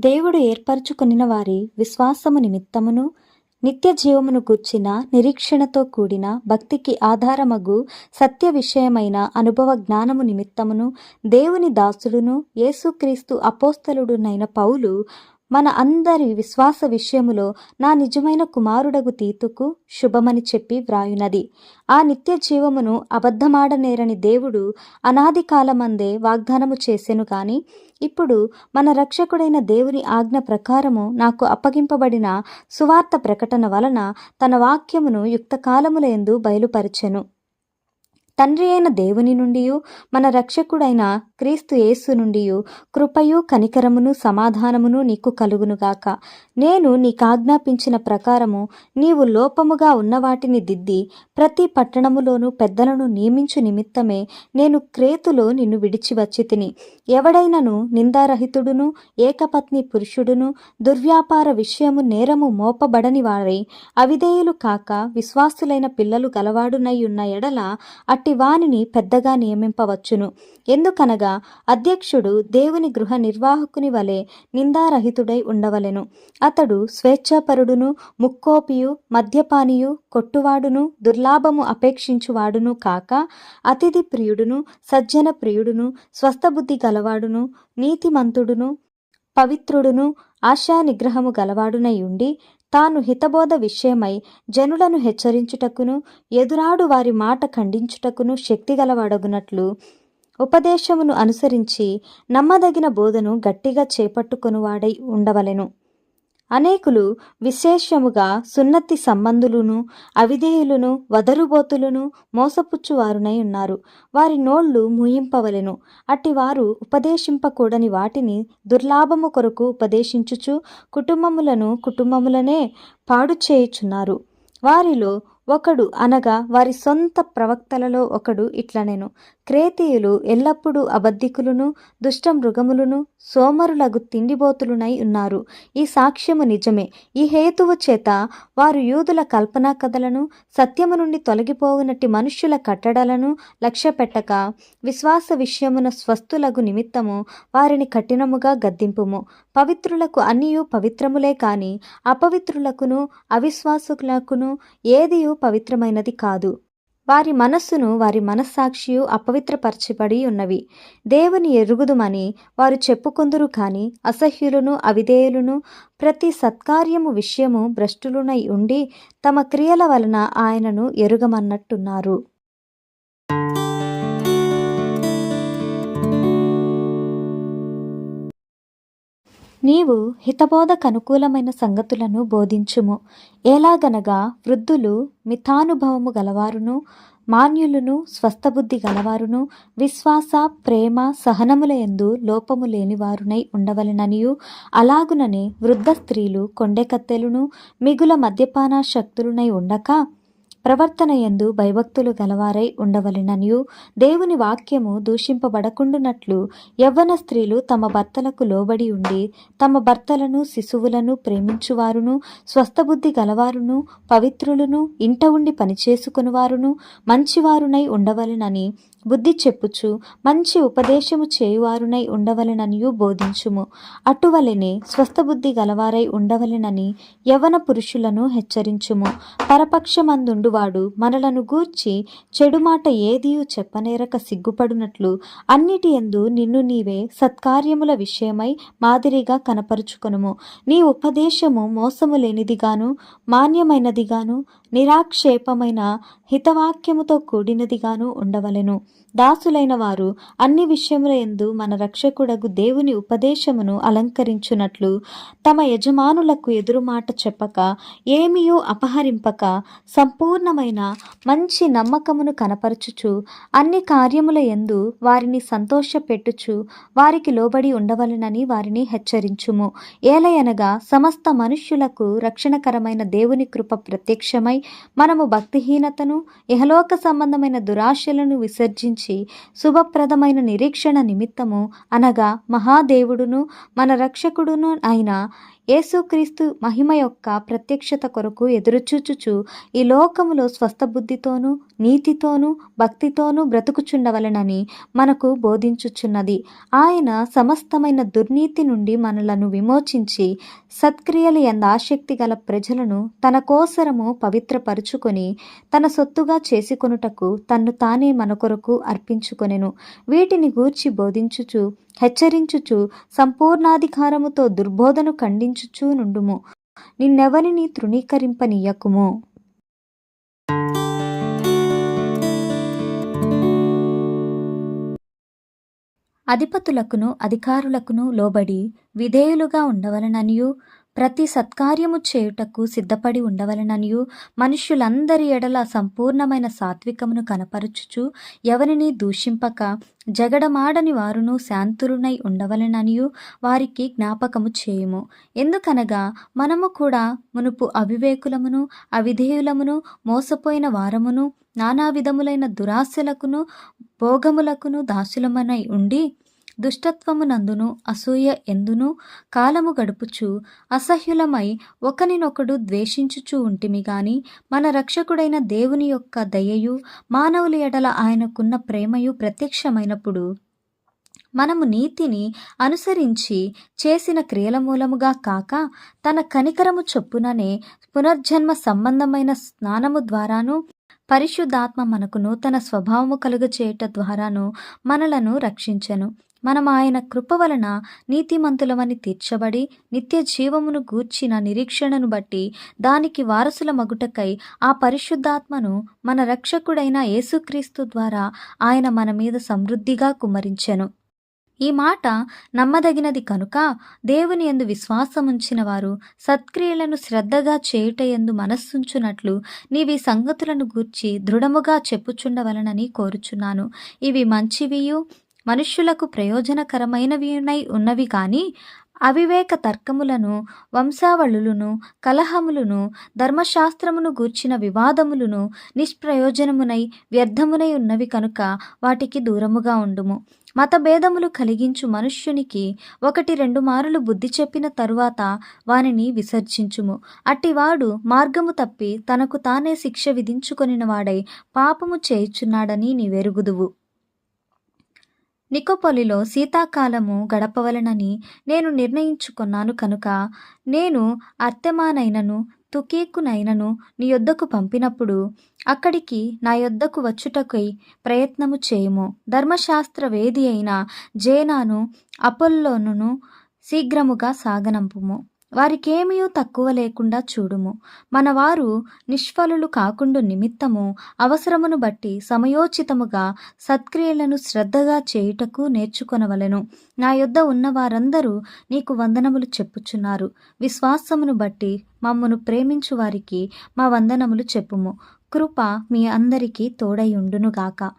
దేవుడు ఏర్పరచుకొనిన వారి విశ్వాసము నిమిత్తమును నిత్య జీవమును గూర్చిన నిరీక్షణతో కూడిన భక్తికి ఆధారమగు సత్య విషయమైన అనుభవ జ్ఞానము నిమిత్తమును దేవుని దాసుడును యేసుక్రీస్తు అపోస్తలుడునైన పౌలు మన అందరి విశ్వాస విషయములో నా నిజమైన కుమారుడగు తీతుకు శుభమని చెప్పి వ్రాయునది. ఆ నిత్య జీవమును అబద్ధమాడనేరని దేవుడు అనాది కాలమందే వాగ్దానము చేసెను గాని ఇప్పుడు మన రక్షకుడైన దేవుని ఆజ్ఞ ప్రకారము నాకు అప్పగింపబడిన సువార్త ప్రకటన వలన తన వాక్యమును యుక్తకాలములందు బయలుపరచెను. తండ్రి అయిన దేవుని నుండి మన రక్షకుడైన క్రీస్తు యేసు నుండి కృపయు కనికరమును సమాధానమును నీకు కలుగునుగాక నేను నీకాజ్ఞాపించిన ప్రకారము నీవు లోపముగా ఉన్న వాటిని దిద్ది ప్రతి పట్టణములోనూ పెద్దలను నియమించు నిమిత్తమే నేను క్రేతులో నిన్ను విడిచి వచ్చి తిని ఎవడైనను నిందారహితుడును ఏకపత్ని పురుషుడును దుర్వ్యాపార విషయము నేరము మోపబడని వారై అవిధేయులు కాక విశ్వాసులైన పిల్లలు గలవాడునై ఉన్న ఎడల అట్టి వానిని పెద్దగా నియమింపవచ్చును. ఎందుకనగా అధ్యక్షుడు దేవుని గృహ నిర్వాహకుని వలె నిందారహితుడై ఉండవలెను. అతడు స్వేచ్ఛాపరుడును ముక్కోపియు మద్యపానియు కొట్టువాడును దుర్లాభము అపేక్షించువాడును కాక అతిథి ప్రియుడును సజ్జన ప్రియుడును స్వస్థబుద్ధి గలవాడును నీతిమంతుడును పవిత్రుడును ఆశా నిగ్రహము గలవాడునై ఉండి తాను హితబోధ విషయమై జనులను హెచ్చరించుటకును ఎదురాడు వారి మాట ఖండించుటకును శక్తిగలవాడగునట్లు ఉపదేశమును అనుసరించి నమ్మదగిన బోధను గట్టిగా చేపట్టుకొనువాడై ఉండవలెను. అనేకులు విశేషముగా సున్నతి సంబంధులును అవిధేయులను వదరుబోతులను మోసపుచ్చువారునై ఉన్నారు. వారి నోళ్ళు ముయింపవలెను. అట్టి వారు ఉపదేశింపకూడని వాటిని దుర్లాభము కొరకు ఉపదేశించుచు కుటుంబములను కుటుంబములనే పాడు చేయుచున్నారు వారిలో ఒకడు అనగా వారి సొంత ప్రవక్తలలో ఒకడు ఇట్లనెను. క్రేతీయులు ఎల్లప్పుడూ అబద్ధికులను దుష్ట మృగములను సోమరులగు తిండిబోతులునై ఉన్నారు. ఈ సాక్ష్యము నిజమే. ఈ హేతువు చేత వారు యూదుల కల్పనా కథలను సత్యము నుండి తొలగిపోవునట్టి మనుష్యుల కట్టడలను లక్ష్య పెట్టక విశ్వాస విషయమున స్వస్థులగు నిమిత్తము వారిని కఠినముగా గద్దింపుము. పవిత్రులకు అన్నియు పవిత్రములే కాని అపవిత్రులకును అవిశ్వాసులకును ఏదియు పవిత్రమైనది కాదు. వారి మనస్సును వారి మనస్సాక్షియు అపవిత్రపరచబడి ఉన్నవి. దేవుని ఎరుగుదుమని వారు చెప్పుకుందురు కాని అసహ్యులను అవిధేయులను ప్రతి సత్కార్యము విషయము భ్రష్టులునై ఉండి తమ క్రియల వలన ఆయనను ఎరుగమన్నట్టున్నారు. నీవు హితబోధకు అనుకూలమైన సంగతులను బోధించుము. ఎలాగనగా వృద్ధులు మితానుభవము గలవారును మాన్యులను స్వస్థబుద్ధి గలవారును విశ్వాస ప్రేమ సహనముల ఎందు లోపము లేనివారునై ఉండవలెననియు. అలాగుననే వృద్ధ స్త్రీలు కొండెకత్తెలును మిగుల మద్యపాన శక్తులునై ఉండక ప్రవర్తన యందు భయభక్తులు గలవారై ఉండవలెననియు. దేవుని వాక్యము దూషింపబడకుండునట్లు యవ్వన స్త్రీలు తమ భర్తలకు లోబడి ఉండి తమ భర్తలను శిశువులను ప్రేమించువారును స్వస్థబుద్ధి గలవారును పవిత్రులను ఇంట ఉండి పనిచేసుకునివారును మంచివారునై ఉండవలెనని బుద్ధి చెప్పుచు మంచి ఉపదేశము చేయువారునై ఉండవలెననియు బోధించుము. అటువలెనే స్వస్థబుద్ధి గలవారై ఉండవలెనని యవన పురుషులను హెచ్చరించుము. పరపక్షమందుండువాడు మనలను గూర్చి చెడు మాట ఏదియు చెప్పనేరక సిగ్గుపడునట్లు అన్నిటి ఎందు నిన్ను నీవే సత్కార్యముల విషయమై మాదిరిగా కనపరుచుకొనుము. నీ ఉపదేశము మోసము లేనిదిగాను మాన్యమైనదిగాను నిరాక్షేపమైన హితవాక్యముతో కూడినదిగాను ఉండవలెను. దాసులైన వారు అన్ని విషయముల ఎందు మన రక్షకుడగు దేవుని ఉపదేశమును అలంకరించున్నట్లు తమ యజమానులకు ఎదురుమాట చెప్పక ఏమియూ అపహరింపక సంపూర్ణమైన మంచి నమ్మకమును కనపరచుచు అన్ని కార్యముల ఎందు వారిని సంతోషపెట్టుచు వారికి లోబడి ఉండవలెనని వారిని హెచ్చరించుము. ఏలయనగా సమస్త మనుష్యులకు రక్షణకరమైన దేవుని కృప ప్రత్యక్షమై మనము భక్తిహీనతను ఇహలోక సంబంధమైన దురాశలను విసర్జించి శుభప్రదమైన నిరీక్షణ నిమిత్తము అనగా మహాదేవుడును మన రక్షకుడును అయిన యేసుక్రీస్తు మహిమ యొక్క ప్రత్యక్షత కొరకు ఎదురుచూచుచు ఈ లోకములో స్వస్థబుద్ధితోనూ నీతితోనూ భక్తితోనూ బ్రతుకుచుండవలెనని మనకు బోధించుచున్నది. ఆయన సమస్తమైన దుర్నీతి నుండి మనలను విమోచించి సత్క్రియలు ఎంద ఆసక్తి గల ప్రజలను తన కోసరము పవిత్రపరుచుకొని తన సొత్తుగా చేసుకొనుటకు తన్ను తానే మన కొరకు అర్పించుకొనెను. వీటిని గూర్చి బోధించుచు హెచ్చరించుచు సంపూర్ణాధికారముతో దుర్బోధను ఖండించుచూ నుండుము. నిన్నెవరిని తృణీకరింపనీయకుము? అధిపతులకును అధికారులకును లోబడి విధేయులుగా ఉండవలననియు ప్రతి సత్కార్యము చేయుటకు సిద్ధపడి ఉండవలననియు మనుష్యులందరి ఎడల సంపూర్ణమైన సాత్వికమును కనపరచుచు ఎవరిని దూషింపక జగడమాడని వారును శాంతురునై ఉండవలెననియు వారికి జ్ఞాపకము చేయుము. ఎందుకనగా మనము కూడా మునుపు అవివేకులమును అవిధేయులమును మోసపోయిన వారమును నానా విధములైన దురాశలకును భోగములకును దాసులమనై ఉండి దుష్టత్వమునందును అసూయ ఎందును కాలము గడుపుచు అసహ్యులమై ఒకనినొకడు ద్వేషించుచు ఉంటిమి గాని మన రక్షకుడైన దేవుని యొక్క దయయు మానవుల ఎడల ఆయనకున్న ప్రేమయు ప్రత్యక్షమైనప్పుడు మనము నీతిని అనుసరించి చేసిన క్రియల మూలముగా కాక తన కనికరము చొప్పుననే పునర్జన్మ సంబంధమైన స్నానము ద్వారాను పరిశుద్ధాత్మ మనకు నూతన స్వభావము కలుగచేయట ద్వారాను మనలను రక్షించెను. మనం ఆయన కృప వలన నీతిమంతులమని తీర్చబడి నిత్య జీవమును గూర్చిన నిరీక్షణను బట్టి దానికి వారసుల మగుటకై ఆ పరిశుద్ధాత్మను మన రక్షకుడైన యేసుక్రీస్తు ద్వారా ఆయన మన మీద సమృద్ధిగా కుమ్మరించెను. ఈ మాట నమ్మదగినది కనుక దేవుని ఎందు విశ్వాసముంచిన వారు సత్క్రియలను శ్రద్ధగా చేయుటయందు మనస్సుంచునట్లు నీవి సంగతులను గూర్చి దృఢముగా చెప్పుచుండవలనని కోరుచున్నాను. ఇవి మంచివియు మనుష్యులకు ప్రయోజనకరమైనవినై ఉన్నవి కానీ అవివేక తర్కములను వంశావళులను కలహములను ధర్మశాస్త్రమును గూర్చిన వివాదములను నిష్ప్రయోజనమునై వ్యర్థమునై ఉన్నవి కనుక వాటికి దూరముగా ఉండుము. మతభేదములు కలిగించు మనుష్యునికి ఒకటి రెండు మారులు బుద్ధి చెప్పిన తరువాత వానిని విసర్జించుము. అట్టివాడు మార్గము తప్పి తనకు తానే శిక్ష విధించుకొనిన వాడై పాపము చేయుచున్నాడని నీవెరుగుదువు. నికోపొలిలో శీతాకాలము గడపవలనని నేను నిర్ణయించుకున్నాను కనుక నేను అర్తెమానైనను తుకేకునైనను నీ యొద్దకు పంపినప్పుడు అక్కడికి నా యొద్దకు వచ్చుటకై ప్రయత్నము చేయము. ధర్మశాస్త్ర వేది అయిన జేనాను అపోల్లోనును శీఘ్రముగా సాగనంపుము. వారికేమీ తక్కువ లేకుండా చూడుము. మనవారు నిష్ఫలులు కాకుండా నిమిత్తము అవసరమును బట్టి సమయోచితముగా సత్క్రియలను శ్రద్ధగా చేయుటకు నేర్చుకొనవలెను. నా యొద్ద ఉన్న వారందరూ నీకు వందనములు చెప్పుచున్నారు. విశ్వాసమును బట్టి మమ్మను ప్రేమించు వారికి మా వందనములు చెప్పుము. కృప మీ అందరికీ తోడై ఉండునుగాక.